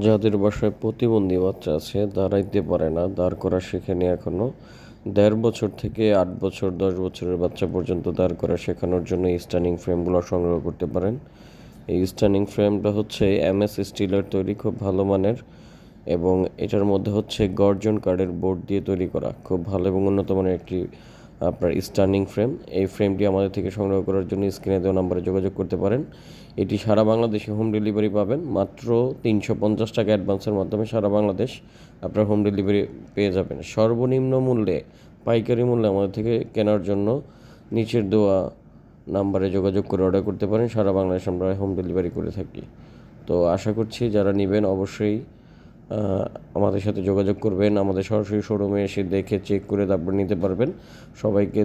যাদের বাসায় প্রতিবন্ধী বাচ্চা আছে, দাঁড়াইতে পারে না, দাঁড় করা শেখেনি এখনও দেড় বছর থেকে আট বছর, দশ বছরের বাচ্চা পর্যন্ত দাঁড় করা শেখানোর জন্য এই স্ট্যান্ডিং ফ্রেমগুলো সংগ্রহ করতে পারেন। এই স্ট্যান্ডিং ফ্রেমটা হচ্ছে এমএস স্টিলের তৈরি, খুব ভালো মানের এবং এটার মধ্যে হচ্ছে গর্জন কার্ডের বোর্ড দিয়ে তৈরি করা। খুব ভালো এবং উন্নত মানের একটি আপনার স্টার্নিং ফ্রেম এই ফ্রেমটি আমাদের থেকে সংগ্রহ করার জন্য স্ক্রিনে দেওয়া নাম্বারে যোগাযোগ করতে পারেন। এটি সারা বাংলাদেশে হোম ডেলিভারি পাবেন, মাত্র তিনশো পঞ্চাশ টাকা অ্যাডভান্সের মাধ্যমে সারা বাংলাদেশ আপনার হোম ডেলিভারি পেয়ে যাবেন। সর্বনিম্ন মূল্যে, পাইকারি মূল্যে আমাদের থেকে কেনার জন্য নিচের দেওয়া নাম্বারে যোগাযোগ করে অর্ডার করতে পারেন। সারা বাংলাদেশ আমরা হোম ডেলিভারি করে থাকি। তো আশা করছি যারা নেবেন অবশ্যই আমাদের সাথে যোগাযোগ করবেন, আমাদের সরাসরি শোরুমে এসে দেখে চেক করে তারপর নিতে পারবেন। সবাইকে